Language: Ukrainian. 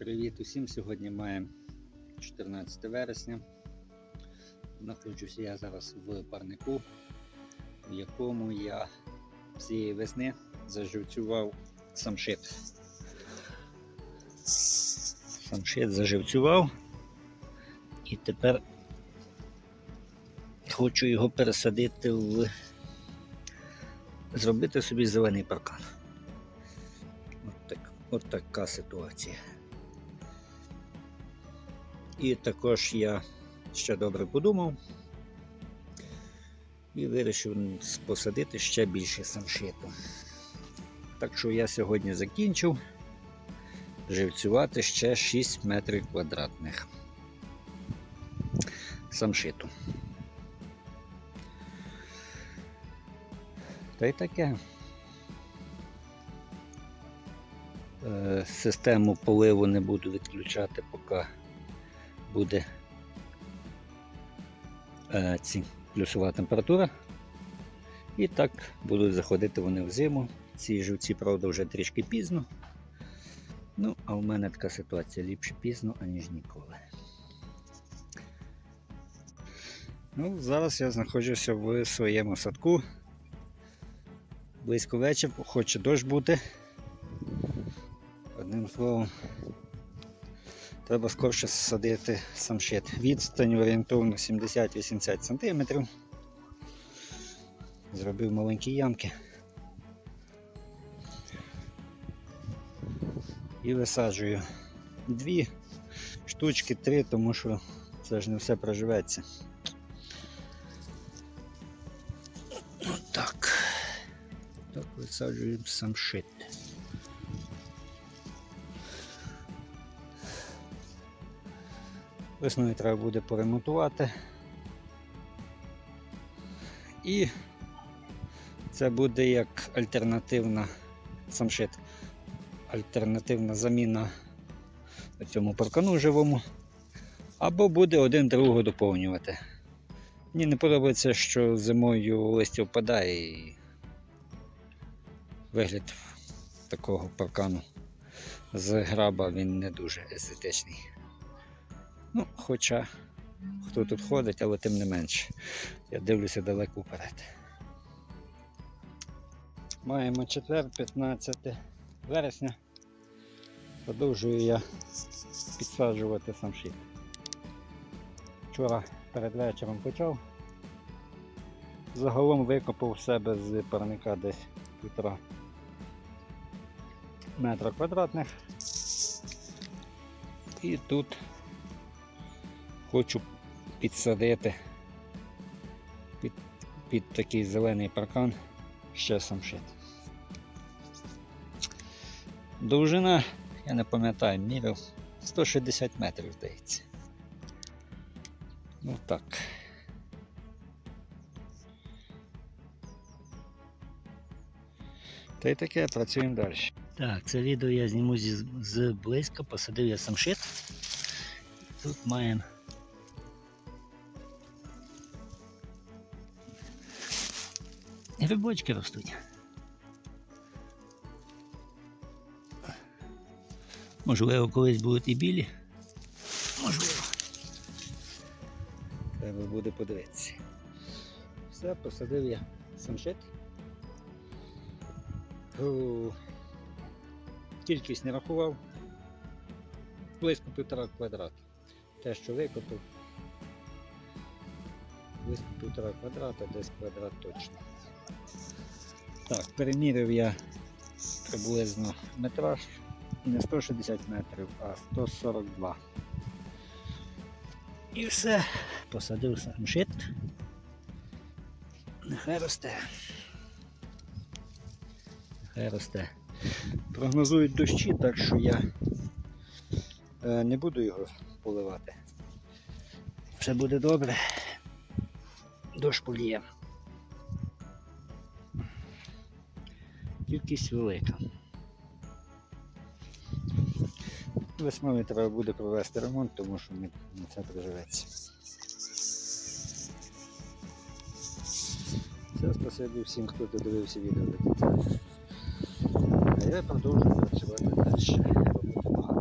Привіт усім! Сьогодні маємо 14 вересня. Знаходжуся я зараз в парнику, в якому я цієї весни заживцював самшит. Самшит заживцював і тепер хочу його пересадити в зробити собі зелений паркан. От, так, от така ситуація. І також я ще добре подумав і вирішив посадити ще більше самшиту. Так що я сьогодні закінчив живцювати ще 6 метрів квадратних самшиту. Та й таке. Е, Систему поливу не буду відключати, поки буде е, ці, плюсова температура. І так будуть заходити вони в зиму. Ці живці, правда, вже трішки пізно. Ну, а в мене така ситуація ліпше пізно, аніж ніколи. Ну, Зараз я знаходжуся в своєму садку. Близько вечір, хоче дощ бути. Одним словом, треба скорше садити самшит. Відстань орієнтовно 70-80 см. Зробив маленькі ямки. І висаджую дві штучки, три, тому що це ж не все проживеться. Отак. Так висаджуємо самшит. Весною треба буде поремонтувати. І це буде як альтернативна самшит, альтернативна заміна цьому паркану живому, або буде один другого доповнювати. Мені не подобається, що зимою листя впадає і вигляд такого паркану з граба він не дуже естетичний. Ну, хоча хто тут ходить, але тим не менше. Я дивлюся далеко вперед. Маємо четвер, 15 вересня. Продовжую я підсаджувати самшит. Вчора перед вечором почав. Загалом викопав себе з парника десь півтора метра квадратних. І тут хочу підсадити під, під такий зелений паркан ще самшит. Довжина, я не пам'ятаю, міряв 160 метрів, здається. Ну так. Та й таке, працюємо далі. Так, це відео я зніму з близька, посадив я самшит. Тут маємо Грибочки ростуть. Можливо, колись будуть і білі. Можливо. Треба буде подивитися. Все, посадив я самшит. Кількість не рахував. Близько півтора квадрата. Те, що викопав, близько півтора квадрата, десь квадрат точно. Так, перемірив я приблизно метраж не 160 метрів, а 142. І все, посадив самшит. Нехай росте. Нехай росте. Прогнозують дощі, так що я е, не буду його поливати. Все буде добре. Дощ поліє. Кількість велика. Весною треба буде провести ремонт, тому що не, це приживеться. Все, спасибі всім, хто додивився відео. А я продовжую працювати далі.